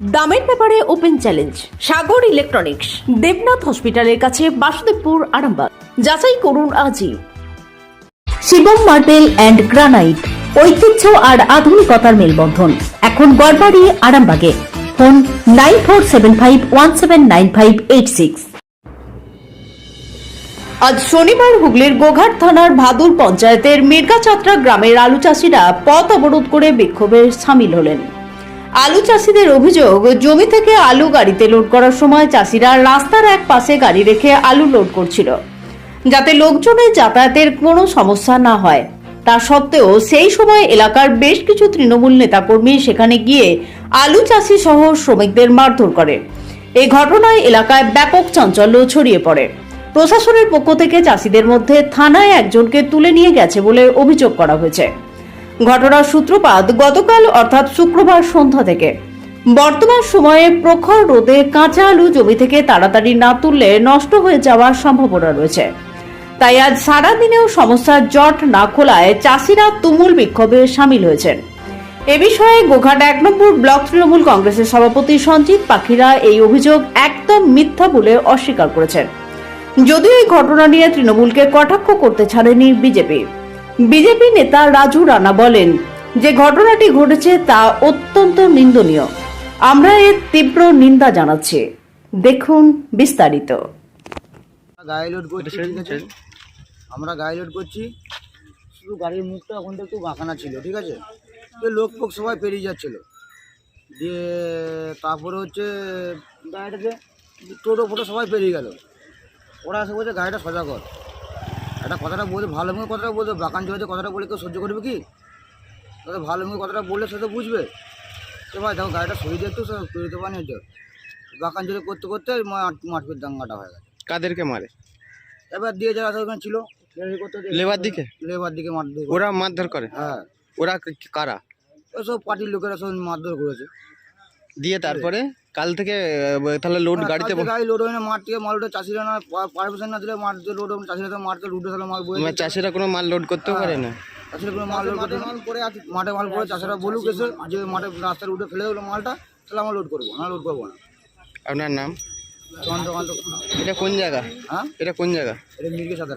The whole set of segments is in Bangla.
দামের ব্যাপারে open challenge, Sagar electronics, Debnath হসপিটালের কাছে বাসুদেবপুর, আরামবাগ। যাচাই করুন আজই। শিবম মার্বেল অ্যান্ড গ্রানাইট, ঐতিহ্য আর আধুনিকতার মেলবন্ধন। এখন গড়বাড়ি, আরামবাগে। Phone nine four seven five one seven nine five eight six. আজ শনিবার হুগলির গোঘাট থানার ভাদুর পঞ্চায়েতের মির্গাচাত্রা গ্রামের আলু চাষিরা পথ অবরোধ করে বিক্ষোভে সামিল হলেন। আলু চাষিদের অভিযোগ, জমি থেকে আলু গাড়িতে লোড করার সময় চাষিরা রাস্তার এক পাশে গাড়ি রেখে আলু লোড করছিল। যাতে লোকজনের যাতায়াতের কোনো সমস্যা না হয়। তা সত্ত্বেও সেই সময় এলাকার বেশ কিছু তৃণমূল নেতাকর্মী সেখানে গিয়ে আলু চাষি সহ শ্রমিকদের মারধর করে। এই ঘটনায় এলাকায় ব্যাপক চাঞ্চল্য ছড়িয়ে পড়ে। প্রশাসনের পক্ষ থেকে চাষিদের মধ্যে থানায় একজনকে তুলে নিয়ে গেছে বলে অভিযোগ করা হয়েছে। ঘটনার সূত্রপাত গতকাল অর্থাৎ শুক্রবার সন্ধ্যা থেকে। বর্তমান সময়ে প্রখর রোদে কাঁচা আলু জমি থেকে তাড়াতাড়ি না তুললে নষ্ট হয়ে যাওয়ার সম্ভাবনা রয়েছে। তাই আজ সারাদিনেও সমস্যার জট না খোলায় চাষিরা তুমুল বিক্ষোভে সামিল হয়েছেন। এ বিষয়ে গোঘাট এক নম্বর ব্লক তৃণমূল কংগ্রেসের সভাপতি সঞ্জিত পাখিরা এই অভিযোগ একদম মিথ্যা বলে অস্বীকার করেছেন। যদিও এই ঘটনা নিয়ে তৃণমূলকে কটাক্ষ করতে ছাড়েনি বিজেপি। বিজেপি নেতা রাজু রানা বলেন যে ঘটনাটি ঘটেছে তা অত্যন্ত নিন্দনীয়। আমরা এর তীব্র নিন্দা জানাচ্ছি। দেখুন বিস্তারিত। লোড করছি আমরা গাড়ি লোড করছি। শুধু গাড়ির মুখটা ওখান থেকে একটু বাঁকানা ছিল ঠিক আছে? তো লোক ফোক সবাই পেরিয়ে যাচ্ছিল। দিয়ে তারপরে হচ্ছে গাড়িটাকে টোটো ফোটো সবাই পেরিয়ে গেল। ওরা এসে বলছে গাড়িটা সোজা কর। একটা কথাটা বলতে ভালো মুখে কথাটা বলতে বাঁকান জমিতে কথাটা বলে কেউ সহ্য করবে কি? তাহলে ভালো মুখে কথাটা বললে সে তো বুঝবে। তো ভাই দেখো গাড়িটা সরিয়ে দিয়ে একটু দেওয়া নিয়ে যাও বাঁকান জোরে করতে করতে মাঠ মাঠের দাঙ্গাটা হয়ে গেছে। কাদেরকে মারে? এবার দিয়ে যারা ওখানে ছিল। লেবার করতে লেবার দিকে লেবার দিকে মারধর ওরা মারধর করে? হ্যাঁ। ওরা কারা? ওসব পার্টির লোকেরা সব মারধর করেছে। দিয়ে তারপরে? কাল থেকে তাহলে লোড হ্যাঁ, গাড়িতে কালকে গাড়ি লোড হয় না মাঠ থেকে মাল উঠে চাষিরা না পারমিশন না দিলে মাঠ দিয়ে লোড হবে চাষিরা তো মাঠ লুটে তাহলে মাল বয়ে চাষিরা কোনো মাল লোড করতেও হ্যাঁ। পারে না। চাষিরা কোনো মাল লোড করতে মাল পরে আছে মাঠে মাল পরে চাষিরা বলুক এসে যে মাঠে রাস্তায় উঠে ফেলে দিলো মালটা তাহলে আমরা লোড করব না লোড করব না। আপনার নাম? এটা কোন জায়গা? হ্যাঁ? এটা কোন জায়গা? এটা মির্গে সাথে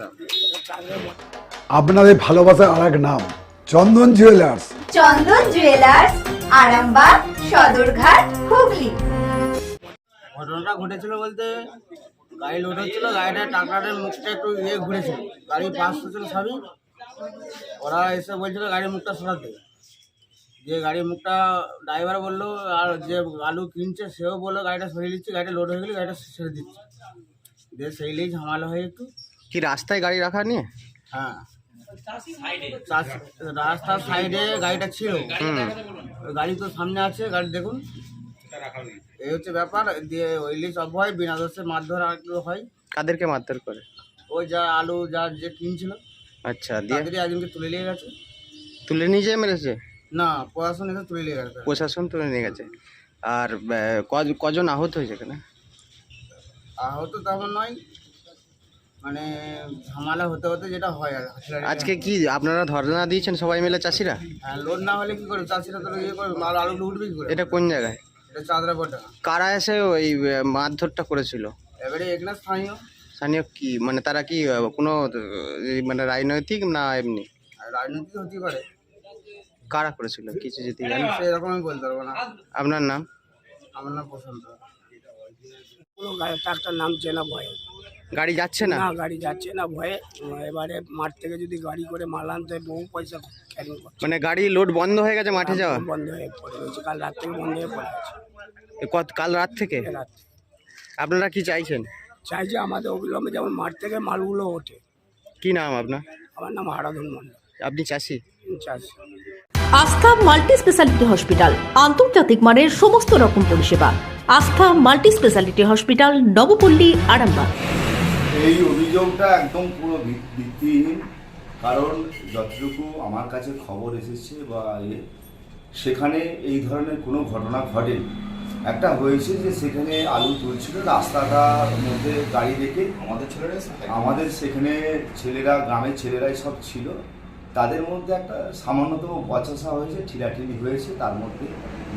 আপনাদের ভালোবাসার আর এক নাম চন্দন জুয়েলার্স চন্দন জুয়েলার্স আরামবাগ সদরঘাট হুগলি। ঘটনাটা ঘটেছিল বলতে গাড়ি লোড হচ্ছিল গাড়িটা টাকারের মুখটা একটু ইয়ে ঘুরেছিল গাড়ি পাস হচ্ছিল সবই। ওরা এসে বলছিল গাড়ির মুখটা সরাতে। যে গাড়ির মুখটা ড্রাইভার বলল আর যে আলু কিনছে সেও বলল গাড়িটা সরিয়ে দিচ্ছি গাড়িটা লোড হয়ে গেলে গাড়িটা ছেড়ে দিচ্ছি। দিয়ে সেইলেই ঝামেলা হয়ে একটু। কি রাস্তায় গাড়ি রাখা নিয়ে? হ্যাঁ। রাস্তার সাইডে গাড়িটা ছিল। গাড়ি তো সামনে আছে গাড়ি দেখুন। এই হচ্ছে ব্যাপার দিয়ে ওইলি সব হয় বিনা দোষে মারধর আর একটু হয়। কাদেরকে মারধর করে? ওই যা আলু যা যে কিনছিল আচ্ছা দিয়ে? তাদেরই একজনকে তুলে নিয়ে গেছে। তুলে নিয়ে যেয়ে মেরেছে? না পড়াশোনা এসে তুলে নিয়ে গেছে। প্রশাসন তুলে নিয়ে গেছে। আর আহ, কজন আহত হয়েছে এখানে? আহত তেমন নয় মানে ঝামেলা হতে হতে যেটা হয় আর আজকে কি আপনারা ধর্ণা দিয়েছেন সবাই মিলে চাষিরা? হ্যাঁ লোড না হলে কি করে? চাষিরা তো ইয়ে করে আলু উঠবে কি করে। এটা কোন জায়গায়? কারা এসে ওই মারধরটা করেছিল? এবারে এখানে স্থানীয়। স্থানীয় কি? মানে তারা কি কোনো মানে রাজনৈতিক না এমনি? আর হতে পারে। কারা করেছিল? কিছু যদি জানেন? সেরকম আমি বলতে পারব না। আপনার নাম? আমার নাম প্রশান্ত। কোনো ট্রাক্টর নামছে না ভয়ে। গাড়ি যাচ্ছে না? গাড়ি যাচ্ছে না ভয়ে। এবারে মাঠ থেকে যদি গাড়ি করে মাল আনতে বহু পয়সা ক্যারিং মানে গাড়ি লোড বন্ধ হয়ে গেছে মাঠে যাওয়া বন্ধ হয়ে পড়ে কাল রাত থেকে বন্ধ হয়ে পড়ে এ কত- কাল রাত থেকে? রাত আপনারা কি চাইছেন? চাই যে আমাদের অবিলম্বে যেমন মাঠ থেকে মালগুলো ওঠে। কি নাম আপনার? আমার নাম হারাধন মন্ডল আপনি চাষি? চাষ। আস্থা মাল্টি স্পেশালিটি হসপিটাল আন্তর্জাতিক মানের সমস্ত রকম পরিষেবা। Astha multi speciality hospital Nabapally Arambagh. এই অভিযোগটা একদম পুরো ভিত- ভিত্তিহীন কারণ যতটুকু আমার কাছে খবর এসেছে বা এ সেখানে এই ধরনের কোনো ঘটনা ঘটেনি। একটা হয়েছে যে সেখানে আলু তুলছিল রাস্তাটার মধ্যে গাড়ি রেখে আমাদের ছেলেরা আমাদের সেখানে ছেলেরা গ্রামের ছেলেরাই সব ছিল। তাদের মধ্যে একটা সামান্যতম বচসা হয়েছে ঠিলাঠিলি হয়েছে তার মধ্যে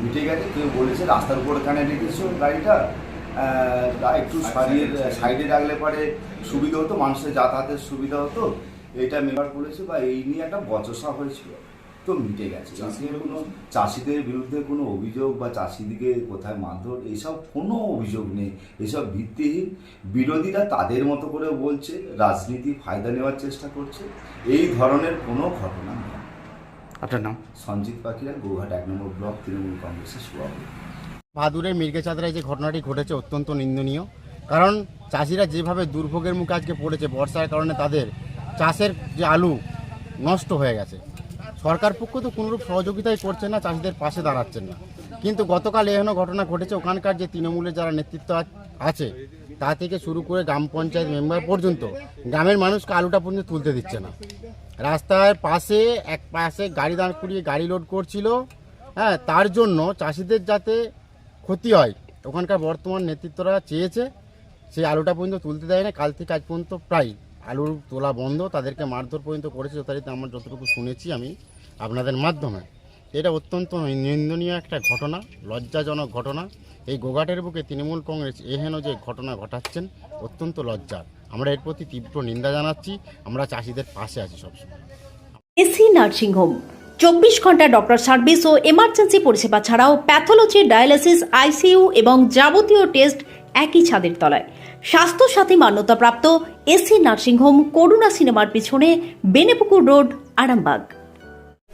মিটে গেছে। কেউ বলেছে রাস্তার উপর কানে রেখেছো গাড়িটা। একটু সারিয়ে সাইডে রাখলে পরে সুবিধা হতো মানুষের যাতায়াতের সুবিধা হতো। এটা মেম্বার বলেছে বা এই নিয়ে একটা বচসা হয়েছিল। তো মিটে গেছে। চাষিদের কোনো চাষিদের বিরুদ্ধে কোনো অভিযোগ বা চাষিদিকে কোথায় মারধর এইসব কোনো অভিযোগ নেই। এসব ভিত্তিহীন। বিরোধীরা তাদের মতো করে বলছে রাজনীতি ফায়দা নেওয়ার চেষ্টা করছে। এই ধরনের কোনো ঘটনা নেই। আপনার নাম? সঞ্জিত পাখিরা গৌহাট এক নম্বর ব্লক তৃণমূল কংগ্রেসের সভাপতি। ভাদুরের মির্গেচাঁদরায় যে ঘটনাটি ঘটেছে অত্যন্ত নিন্দনীয়। কারণ চাষিরা যেভাবে দুর্ভোগের মুখে আজকে পড়েছে বর্ষার কারণে তাদের চাষের যে আলু নষ্ট হয়ে গেছে। সরকার পক্ষ তো কোনোরূপ সহযোগিতাই করছে না, চাষিদের পাশে দাঁড়াচ্ছেন না। কিন্তু গতকাল এহেন ঘটনা ঘটেছে, ওখানকার যে তৃণমূলের যারা নেতৃত্ব আছে, তা থেকে শুরু করে গ্রাম পঞ্চায়েত মেম্বার পর্যন্ত গ্রামের মানুষকে আলুটা পর্যন্ত তুলতে দিচ্ছে না। রাস্তার পাশে, এক পাশে গাড়ি দাঁড় করিয়ে গাড়ি লোড করছিল হ্যাঁ তার জন্য চাষিদের যাতে ক্ষতি হয়, ওখানকার বর্তমান নেতৃত্বরা চেয়েছে সেই আলুটা পর্যন্ত তুলতে দেয় না কাল থেকে আজ পর্যন্ত প্রায় আলুর তোলা বন্ধ, তাদেরকে মারধর পর্যন্ত করেছে, যথারীতি আমার যতটুকু শুনেছি আমি। আপনাদের মাধ্যমে। এটা অত্যন্ত নিন্দনীয় একটা ঘটনা, লজ্জাজনক ঘটনা। এই গোঘাটের বুকে তৃণমূল কংগ্রেস এহেন যে ঘটনা ঘটাচ্ছেন, অত্যন্ত লজ্জার। আমরা এর প্রতি তীব্র নিন্দা জানাচ্ছি, আমরা চাষিদের পাশে আছি সবসময়। এসি নার্সিং হোম, চব্বিশ ঘণ্টা ডক্টর সার্ভিস ও এমার্জেন্সি পরিষেবা ছাড়াও প্যাথোলজি, ডায়ালিসিস, আইসিইউ এবং যাবতীয় টেস্ট একই ছাদের তলায়। স্বাস্থ্যসাথী মান্যতাপ্রাপ্ত এসি নার্সিং হোম, করুণা সিনেমার পিছনে, বেনেপুকুর রোড, আরামবাগ।